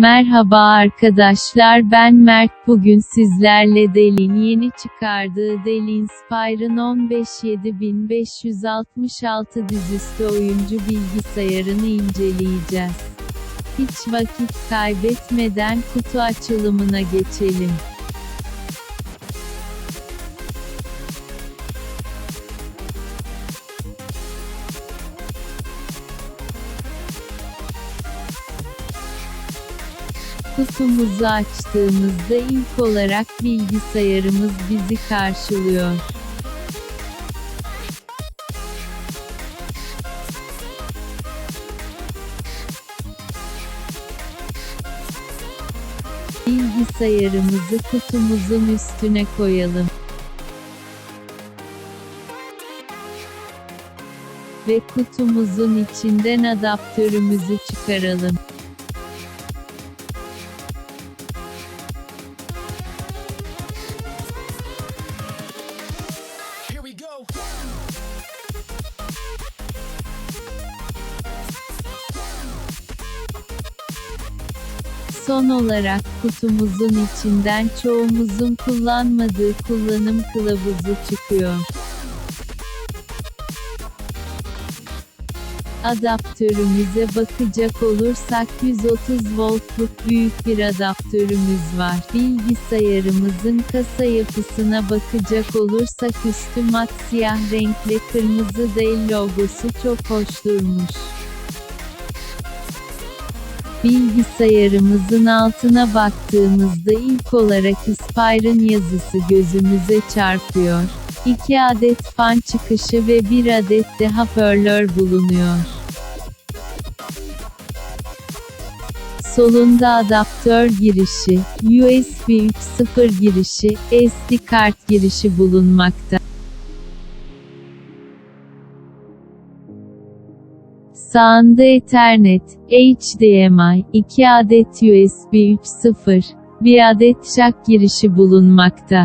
Merhaba arkadaşlar ben Mert bugün sizlerle Dell'in yeni çıkardığı Dell Inspiron 15 7566 dizüstü oyuncu bilgisayarını inceleyeceğiz. Hiç vakit kaybetmeden kutu açılımına geçelim. Kutumuzu açtığımızda ilk olarak bilgisayarımız bizi karşılıyor. Bilgisayarımızı kutumuzun üstüne koyalım. Ve kutumuzun içinden adaptörümüzü çıkaralım. Son olarak kutumuzun içinden çoğumuzun kullanmadığı kullanım kılavuzu çıkıyor. Adaptörümüze bakacak olursak 130 voltluk büyük bir adaptörümüz var. Bilgisayarımızın kasa yapısına bakacak olursak üstü mat siyah renkli kırmızı Dell logosu çok hoş durmuş. Bilgisayarımızın altına baktığımızda ilk olarak Inspiron yazısı gözümüze çarpıyor. 2 adet fan çıkışı ve 1 adet de hoparlör bulunuyor. Solunda adaptör girişi, USB 3.0 girişi, SD kart girişi bulunmakta. Sağında Ethernet, HDMI, 2 adet USB 3.0, 1 adet jack girişi bulunmakta.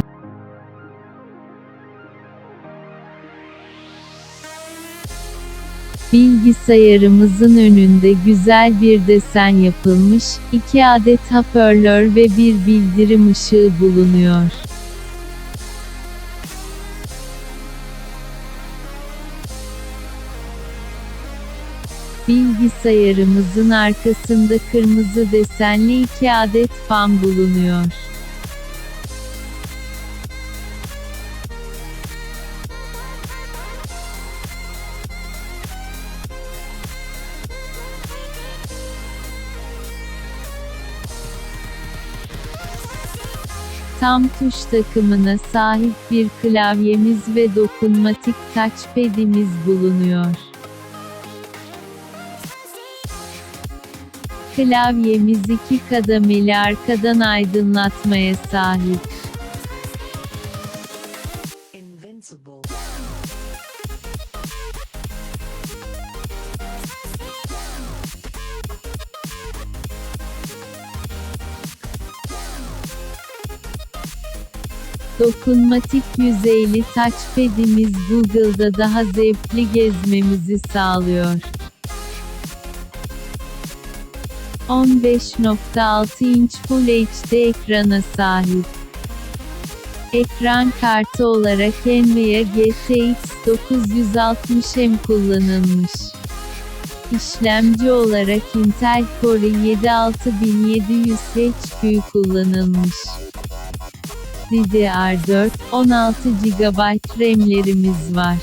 Bilgisayarımızın önünde güzel bir desen yapılmış, 2 adet hoparlör ve bir bildirim ışığı bulunuyor. Bilgisayarımızın arkasında kırmızı desenli 2 adet fan bulunuyor. Tam tuş takımına sahip bir klavyemiz ve dokunmatik touchpad'imiz bulunuyor. Klavyemiz iki kademeli arkadan aydınlatmaya sahip. Dokunmatik yüzeyli touchpad'imiz Google'da daha zevkli gezmemizi sağlıyor. 15.6 inç Full HD ekrana sahip. Ekran kartı olarak Nvidia GTX 960M kullanılmış. İşlemci olarak Intel Core i7 6700 HP kullanılmış. DDR4, 16 GB RAM'lerimiz var.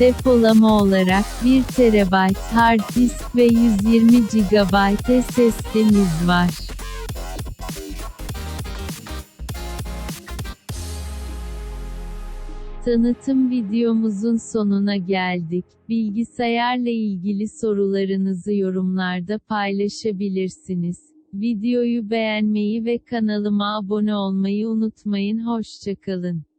Depolama olarak 1 TB hard disk ve 120 GB SSD'miz var. Tanıtım videomuzun sonuna geldik. Bilgisayarla ilgili sorularınızı yorumlarda paylaşabilirsiniz. Videoyu beğenmeyi ve kanalıma abone olmayı unutmayın. Hoşçakalın.